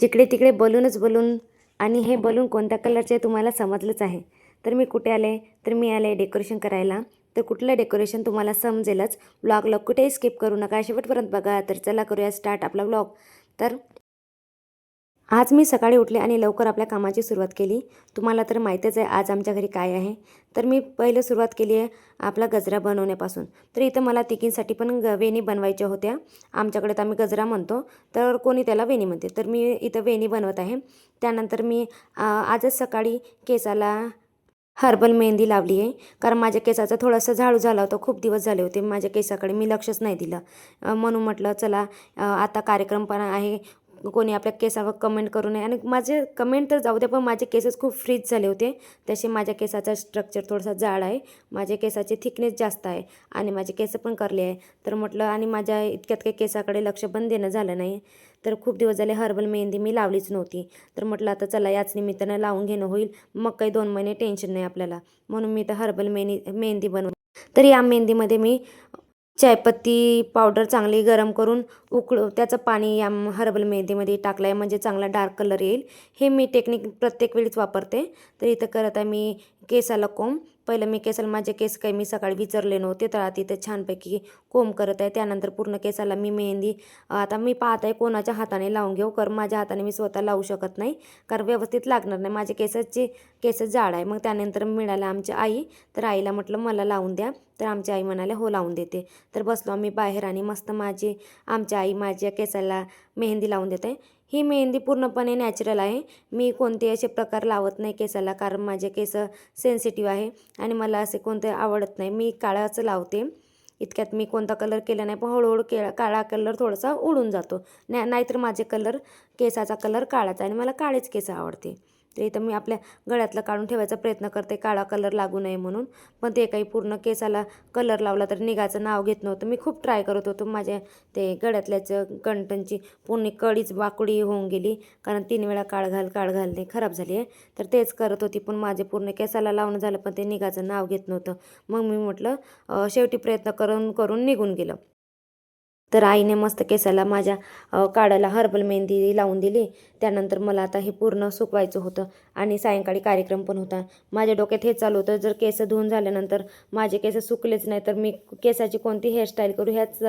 जिकडे तिकडे बलूनच बलून आणि हे बलून कोणत्या कलरचे तुम्हाला समजलंच आहे. तर मी कुठे आले? तर मी आले डेकोरेशन करायला. तर कुठलं डेकोरेशन तुम्हाला समजेलच. ब्लॉगला कुठेही स्किप करू नका. शेवटपर्यंत बघा. तर चला करूया स्टार्ट आपला ब्लॉग. तर आज मी सकाळी उठले आणि लवकर आपल्या कामाची सुरुवात केली. तुम्हाला तर माहीतच आहे आज आमच्या घरी काय आहे. तर मी पहिलं सुरुवात केली आहे आपला गजरा बनवण्यापासून. तर इथं मला तिकींसाठी पण ग वेणी बनवायच्या होत्या. आमच्याकडे तर आम्ही गजरा म्हणतो तर कोणी त्याला वेणी म्हणते. तर मी इथं वेणी बनवत आहे. त्यानंतर मी आजच सकाळी केसाला हर्बल मेहंदी लावली आहे. कारण माझ्या केसाचा थोडासा झाडू झाला होता खूप दिवस झाले होते. माझ्या केसाकडे मी लक्षच नाही दिलं. म्हणून म्हटलं चला आता कार्यक्रम पण आहे. कोणी आपल्या केसावर कमेंट करू नये. आणि माझे कमेंट तर जाऊ द्या पण माझे केसच खूप फ्रीज झाले होते. तसे माझ्या केसाचा स्ट्रक्चर थोडासा जाड आहे. माझ्या केसाची थिकनेस जास्त आहे. आणि माझे केस पण करले आहे. तर म्हटलं आणि माझ्या इतक्यात काही केसाकडे लक्ष पण देणं झालं नाही. तर खूप दिवस झाले हर्बल मेहंदी मी लावलीच नव्हती. तर म्हटलं आता चला याच निमित्तानं लावून घेणं होईल. मग काही दोन महिने टेन्शन नाही आपल्याला. म्हणून मी तर हर्बल मेहंदी मेहंदी बनव तर या मेहंदीमध्ये मी चायपत्ती पावडर चांगली गरम करून उकळ त्याचं पाणी या हर्बल मेहंदीमध्ये टाकलं आहे म्हणजे चांगला डार्क कलर येईल. हे मी टेक्निक प्रत्येक वेळीच वापरते. तर इथं करत आहे मी केसाला कोंब. पहिलं मी केसाला माझे केस काही मी सकाळी विचारले नव्हते तर आता इथे छानपैकी कोंब करत आहे. त्यानंतर पूर्ण केसाला मी मेहंदी आता मी पाहत आहे कोणाच्या हाताने लावून घेऊ कारण माझ्या हाताने मी स्वतः लावू शकत नाही कारण व्यवस्थित लागणार नाही. माझ्या केसाची केस जाड आहे. मग त्यानंतर मिळालं आमची आई तर आईला म्हटलं मला लावून द्या. तर आमची आई म्हणाले हो लावून देते. तर बसलो आम्ही बाहेर आणि मस्त माझी आमची आई माझ्या केसाला मेहंदी लावून देते. ही मेहंदी पूर्णपणे नॅचरल आहे. मी कोणते असे प्रकार लावत नाही केसाला कारण माझे केस सेन्सिटिव्ह आहे आणि मला असे कोणते आवडत नाही. मी काळाच लावते. इतक्यात मी कोणता कलर केला नाही पण हळूहळू के काळा कलर थोडासा उडून जातो. नाही नाहीतर माझे कलर केसाचा कलर काळाच आहे आणि मला काळेच केस आवडते. तर इथं मी आपल्या गळ्यातलं काढून ठेवायचा प्रयत्न करते. काळा कलर लागू नये म्हणून. पण ते काही पूर्ण केसाला कलर लावला तर निघाचं नाव घेत नव्हतं. मी खूप ट्राय करत होतो. माझ्या ते गळ्यातल्याचं कंटनची पूर्ण कळीच वाकडी होऊन गेली. कारण तीन वेळा काळ घाल काळ घालणे खराब झाली आहे. तर तेच करत होती. पण माझे पूर्ण केसाला लावणं झालं पण ते निघाचं नाव घेत नव्हतं. मग मी म्हटलं शेवटी प्रयत्न करून करून निघून गेलं. तर आईने मस्त केसाला माझ्या काढायला हर्बल मेहंदी लावून दिली. त्यानंतर मला आता हे पूर्ण सुकवायचं होतं आणि सायंकाळी कार्यक्रम पण होता. माझ्या डोक्यात हे चालू होतं जर केस धुवून झाल्यानंतर माझे केस सुकलेच नाही तर मी केसाची कोणती हेअरस्टाईल करू? ह्याच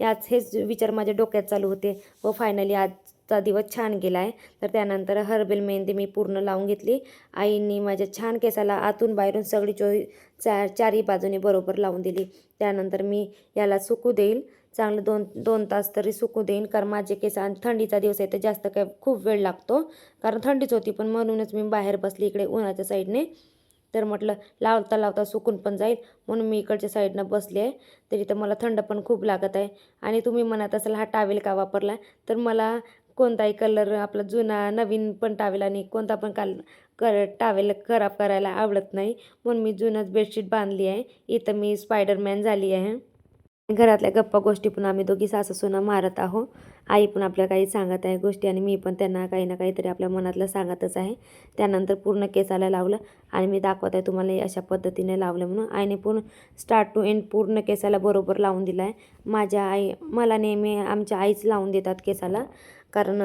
याच हेच विचार माझ्या डोक्यात चालू होते. व फायनली आजचा दिवस छान गेला आहे तर त्यानंतर हर्बल मेहंदी मी पूर्ण लावून घेतली. आईनी माझ्या छान केसाला आतून बाहेरून सगळी चोई चार चारही बाजूने बरोबर लावून दिली. त्यानंतर मी याला सुकू देईल. चांगलं दोन दोन तास तरी सुकू देईन. कारण माझे केस आणि थंडीचा दिवस आहे तर जास्त काय खूप वेळ लागतो. कारण थंडीच होती पण म्हणूनच मी बाहेर बसली इकडे उन्हाच्या साईडने. तर म्हटलं लावता लावता सुकून पण जाईल. म्हणून मी इकडच्या साईडनं बसली आहे. तरी तर मला थंड पण खूप लागत आहे. आणि तुम्ही म्हणत असाल हा टावेल का वापरला? तर मला कोणताही कलर आपला जुना नवीन पण टावेल आणि कोणता पण काल कर टावेल खराब करायला आवडत नाही. म्हणून मी जुनच बेडशीट बांधली आहे. इथं मी स्पायडरमॅन झाली आहे. घरातल्या गप्पा गोष्टी पण आम्ही दोघी सासू सुना मारत आहो आई पण आपल्या काही सांगत आहे गोष्टी आणि मी पण त्यांना काही ना काहीतरी आपल्या मनातलं सांगतच आहे. त्यानंतर पूर्ण केसाला लावलं आणि मी दाखवत आहे तुम्हाला अशा पद्धतीने लावलं म्हणून. आईने पूर्ण स्टार्ट टू एंड पूर्ण केसाला बरोबर लावून दिला आहे माझ्या आई मला नेहमी आमच्या आईच लावून देतात केसाला. कारण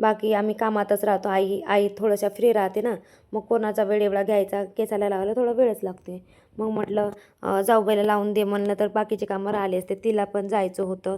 बाकी आम्ही कामातच राहतो. आई आई थोडंशा फ्री राहते ना. मग कोणाचा वेळ एवढा घ्यायचा केसाला लावायला थोडा वेळच लागते मग म्हटलं जाऊबाईला लावून दे म्हणलं तर बाकीचे कामं राहिले असते तिला पण जायचं होतं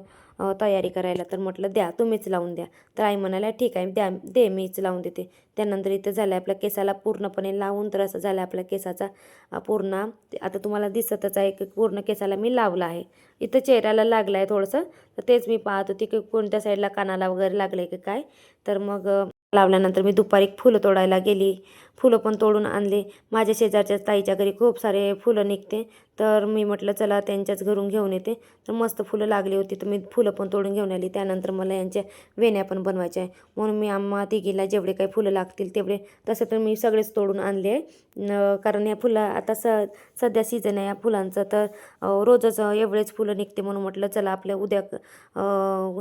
तयारी करायला. तर म्हटलं द्या तुम्हीच लावून द्या. तर आई म्हणाल्या ठीक आहे द्या दे मीच लावून देते. त्यानंतर इथं झालं आपल्या केसाला पूर्णपणे लावून तर असं झालं आपल्या केसाचा पूर्ण आता तुम्हाला दिसतच आहे की पूर्ण केसाला मी लावलं आहे. इथं चेहऱ्याला लागलं आहे थोडंसं तर तेच मी पाहत होती की कोणत्या साईडला कानाला वगैरे लागलं आहे की काय. तर मग लावल्यानंतर मी दुपारी फुलं तोडायला गेली. फुलं पण तोडून आणले. माझ्या शेजारच्या ताईच्या घरी खूप सारे फुलं निघते. तर मी म्हटलं चला त्यांच्याच घरून घेऊन येते. तर मस्त फुलं लागली होती. तर मी फुलं पण तोडून घेऊन आली. त्यानंतर मला यांच्या वेण्या पण बनवायच्या आहे. म्हणून मी आम्हा तिघीला जेवढे काही फुलं लागतील तेवढे तसं तर मी सगळेच तोडून आणले आहे. कारण या फुलं आता स सध्या सीझन आहे या फुलांचं. तर रोजच एवढेच फुलं निघते म्हणून म्हटलं चला आपल्या उद्या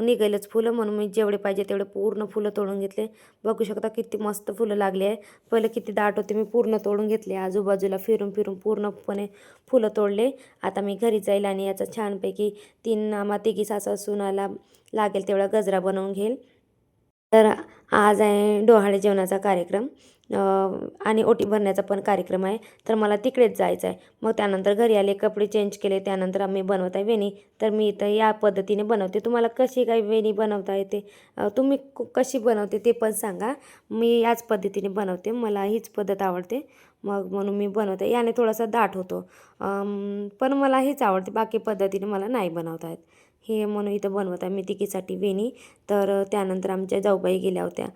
निघेलच फुलं. म्हणून मी जेवढे पाहिजे तेवढे पूर्ण फुलं तोडून घेतले. बघू शकता किती मस्त फुलं लागली आहे. पहिलं किती दाट होते मी पूर्ण तोडून घेतले. आजूबाजूला फिरून फिरून पूर्णपणे फुलं तोडले. आता मी घरी जाईल आणि याचा छानपैकी तीन आम्हा तिघी सासा सुनाला लागेल तेवढा गजरा बनवून घेईल. तर आज आहे डोहाळे जेवणाचा कार्यक्रम. आणि ओटी भरण्याचा पण कार्यक्रम आहे. तर मला तिकडेच जायचं आहे मग त्यानंतर घरी आले कपडे चेंज केले त्यानंतर आम्ही बनवत आहे वेणी. तर मी इथं या पद्धतीने बनवते. तुम्हाला कशी काय वेणी बनवता येते तुम्ही कशी बनवते ते पण सांगा. मी याच पद्धतीने बनवते. मला हीच पद्धत आवडते. मग म्हणून मी बनवते. याने थोडासा दाट होतो. पण मला हीच आवडते. बाकी पद्धतीने मला नाही बनवता येत. हे म्हणून इथं बनवत आहे मी तिकीसाठी वेणी. तर त्यानंतर आमच्या जाऊबाई गेल्या होत्या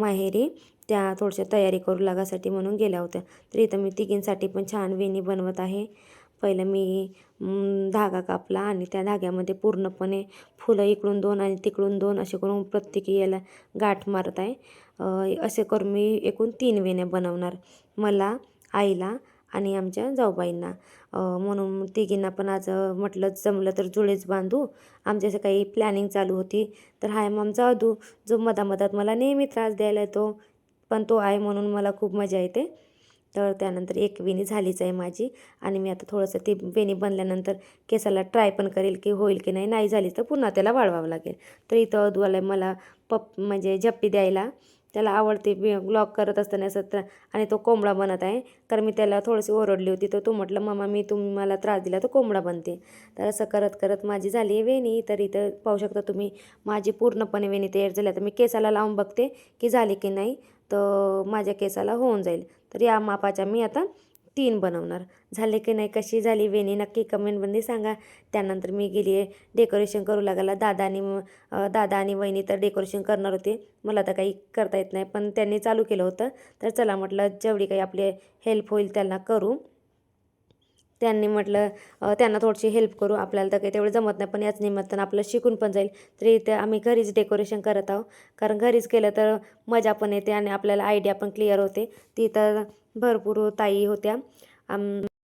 माहेरी. त्या थोडशा तयारी करू लागासाठी म्हणून गेल्या होत्या. तर इथं मी तिघींसाठी पण छान वेणी बनवत आहे. पहिलं मी धागा कापला आणि त्या धाग्यामध्ये पूर्णपणे फुलं इकडून दोन आणि तिकडून दोन असे करून प्रत्येकी याला गाठ मारत आहे. असे करून मी एकूण तीन वेण्या बनवणार. मला आईला आणि आमच्या जाऊबाईंना. म्हणून तिघींना पण आज म्हटलं जमलं तर जुळेच बांधू. आमच्या असं काही प्लॅनिंग चालू होती. तर हाय मग जाऊ दू. जो मधामधात मला नेहमी त्रास द्यायला येतो पण तो आहे म्हणून मला खूप मजा येते. तर त्यानंतर एक वेणी झालीच आहे माझी. आणि मी आता थोडंसं ती वेणी बनल्यानंतर केसाला ट्राय पण करेल की होईल की नाही. नाही झाली तर पुन्हा त्याला वाळवावं लागेल. तर इथं अदूला मला पप म्हणजे झप्पी द्यायला. त्याला आवडते ब्लॉग करत असताना असं तर आणि तो कोंबडा बनत आहे. कारण मी त्याला थोडीशी ओरडली होती. तर तो म्हटलं मामा मी तुम्ही मला त्रास दिला तर कोंबडा बनते. तर असं करत करत माझी झाली आहे वेणी. तर इथं पाहू शकता तुम्ही माझी पूर्णपणे वेणी तयार झाली. तर मी केसाला लावून बघते की झाली की नाही. तर माझ्या केसाला होऊन जाईल. तर या मापाच्या मी आता तीन बनवणार. झाले की नाही कशी झाली वेणी नक्की कमेंटमध्ये सांगा. त्यानंतर मी गेली आहे डेकोरेशन करू लागला. दादा आणि दादा आणि वहिनी तर डेकोरेशन करणार होते. मला तर काही करता येत नाही पण त्यांनी चालू केलं होतं. तर चला म्हटलं जेवढी काही आपली हेल्प होईल त्यांना करू. त्यांनी म्हटलं त्यांना थोडीशी हेल्प करू आपल्याला तर काही तेवढं जमत नाही पण याच निमित्तानं आपलं शिकून पण जाईल. तरी ते आम्ही घरीच डेकोरेशन करत आहोत. कारण घरीच केलं तर मजा पण येते आणि आपल्याला आयडिया पण क्लिअर होते. तिथं भरपूर ताई होत्या.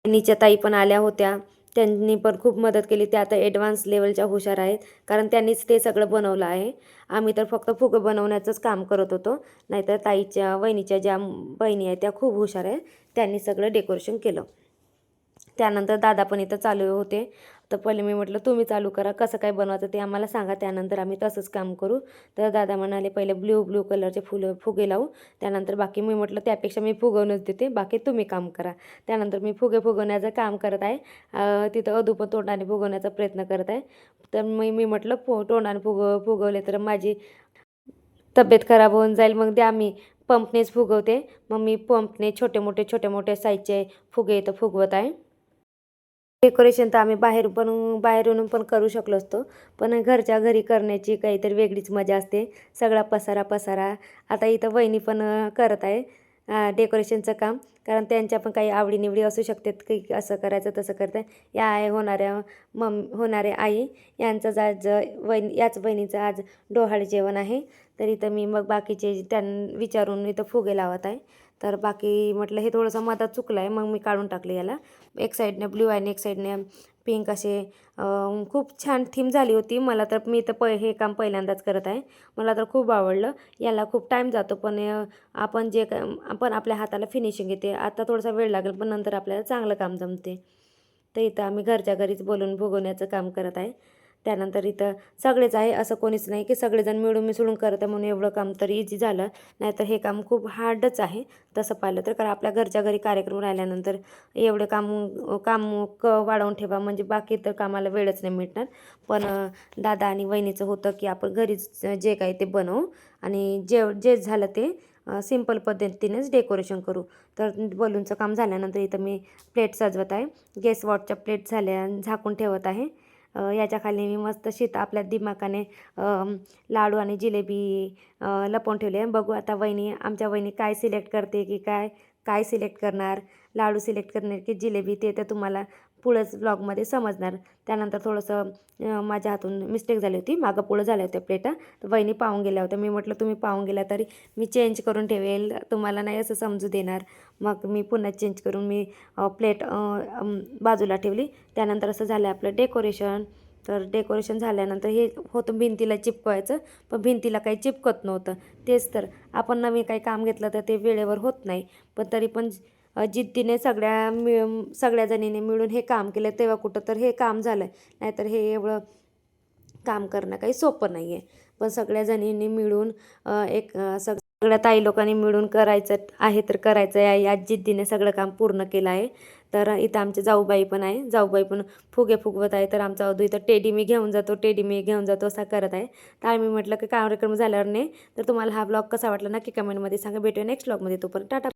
निच्या ताई पण आल्या होत्या. त्यांनी पण खूप मदत केली. त्या आता ॲडव्हान्स लेवलच्या हुशार आहेत. कारण त्यांनीच ते सगळं बनवलं आहे. आम्ही तर फक्त फुगं बनवण्याचंच काम करत होतो. नाहीतर ताईच्या वहिनीच्या ज्या बहिणी आहेत त्या खूप हुशार आहेत. त्यांनी सगळं डेकोरेशन केलं. त्यानंतर दादा पण इथं चालू होते. तर पहिले मी म्हटलं तुम्ही चालू करा कसं काय बनवायचं ते आम्हाला सांगा त्यानंतर आम्ही तसंच काम करू. तर दादा म्हणाले पहिले ब्ल्यू ब्लू कलरचे फुलं फुगे लावू त्यानंतर बाकी मी म्हटलं त्यापेक्षा मी फुगवूनच देते बाकी तुम्ही काम करा. त्यानंतर मी फुगे फुगवण्याचं काम करत आहे. तिथं अधूप तोंडाने फुगवण्याचा प्रयत्न करत आहे. तर मी मी म्हटलं फो तोंडाने फुग फुगवले तर माझी तब्येत खराब होऊन जाईल मग द्या मी पंपनेच फुगवते. मग मी पंपने छोटे मोठे छोटे मोठे साईजचे फुगे इथं फुगवत आहे. डेकोरेशन तर आम्ही बाहेर पण बाहेरून पण करू शकलो असतो. पण घरच्या घरी करण्याची काहीतरी वेगळीच मजा असते. सगळा पसारा पसारा. आता इथं वहिनी पण करत आहे डेकोरेशनचं काम. कारण त्यांच्या पण काही आवडीनिवडी असू शकतात की असं करायचं तसं करतं या आहे होणाऱ्या मम होणाऱ्या आई यांचं आज वहिनी याच बहिणीचं आज डोहाळ जेवण आहे. तर इथं मी मग बाकीचे त्यां विचारून इथं फुगे लावत आहे. तर बाकी म्हटलं हे थोडंसं मधात चुकलं आहे मग मी काढून टाकलं याला. एक साईडने ब्ल्यू आहे आणि एक साईडने पिंक असे खूप छान थीम झाली होती. मला तर मी तर प हे काम पहिल्यांदाच करत आहे. मला तर खूप आवडलं. याला खूप टाईम जातो पण आपण जे आपण आपल्या हाताला फिनिशिंग येते आता थोडासा वेळ लागेल पण नंतर आपल्याला चांगलं काम जमते. तर इथं आम्ही घरच्या घरीच बोलून भोगवण्याचं काम करत आहे. त्यानंतर इथं सगळेच आहे असं कोणीच नाही की सगळेजण मिळून मिसळून करत आहे म्हणून एवढं काम तर इझी झालं. नाहीतर हे काम खूप हार्डच आहे तसं पाहिलं तर. कारण आपल्या घरच्या घरी कार्यक्रम राहिल्यानंतर एवढे काम काम क वाढवून ठेवा म्हणजे बाकी तर कामाला वेळच नाही मिळणार. पण दादा आणि वहिनीचं होतं की आपण घरीच जे काही ते बनवू आणि जे जे झालं ते सिंपल पद्धतीनेच डेकोरेशन करू. तर बलूनचं काम झाल्यानंतर इथं मी प्लेट सजवत आहे. गेस्ट वॉटच्या प्लेट झाल्या झाकून ठेवत आहे. याच्याखाली खाली मी मस्त शीत आपल्या दिमाकाने लाडू आणि जिलेबी लपवून ठेवले. बघू आता वहिनी आमच्या वहिनी काय सिलेक्ट करते की काय काय सिलेक्ट करणार? लाडू सिलेक्ट करणे की जिलेबी ते तर तुम्हाला पुढंच ब्लॉगमध्ये समजणार. त्यानंतर थोडंसं माझ्या हातून मिस्टेक झाली होती. मागं पुढं झाल्या होत्या प्लेटा तर वहिनी पाहून गेल्या होत्या. मी म्हटलं तुम्ही पाहून गेला तरी मी चेंज करून ठेवेल. तुम्हाला नाही असं समजू देणार. मग मी पुन्हा चेंज करून मी प्लेट बाजूला ठेवली. त्यानंतर असं झालं आपलं डेकोरेशन तर डेकोरेशन झाल्यानंतर हे होतं भिंतीला चिपकवायचं पण भिंतीला काही चिपकत नव्हतं. तेच तर आपण नवीन काही काम घेतलं तर ते वेळेवर होत नाही. पण तरी पण जिद्दीने सगळ्या मिळ सगळ्या जणींनी मिळून हे काम केलं. तेव्हा कुठं तर हे काम झालं. आहे नाहीतर हे एवढं काम करणं काही सोपं नाही आहे पण सगळ्या जणींनी मिळून एक सग सगळ्या ताई लोकांनी मिळून करायचं आहे तर करायचं आहे या जिद्दीने सगळं काम पूर्ण केलं आहे. तर इथं आमचे जाऊबाई पण आहे. जाऊबाई पण फुगे फुगवत आहे. तर आमचा अधू इथं टेडी मी घेऊन जातो. टेडी मी घेऊन जातो असा करत आहे. तर मी म्हटलं की कार्यक्रम झाल्यावर नाही. तर तुम्हाला हा ब्लॉग कसा वाटला नक्की कमेंटमध्ये सांगा. भेटूया नेक्स्ट ब्लॉगमध्ये. तोपर्यंत टाटा.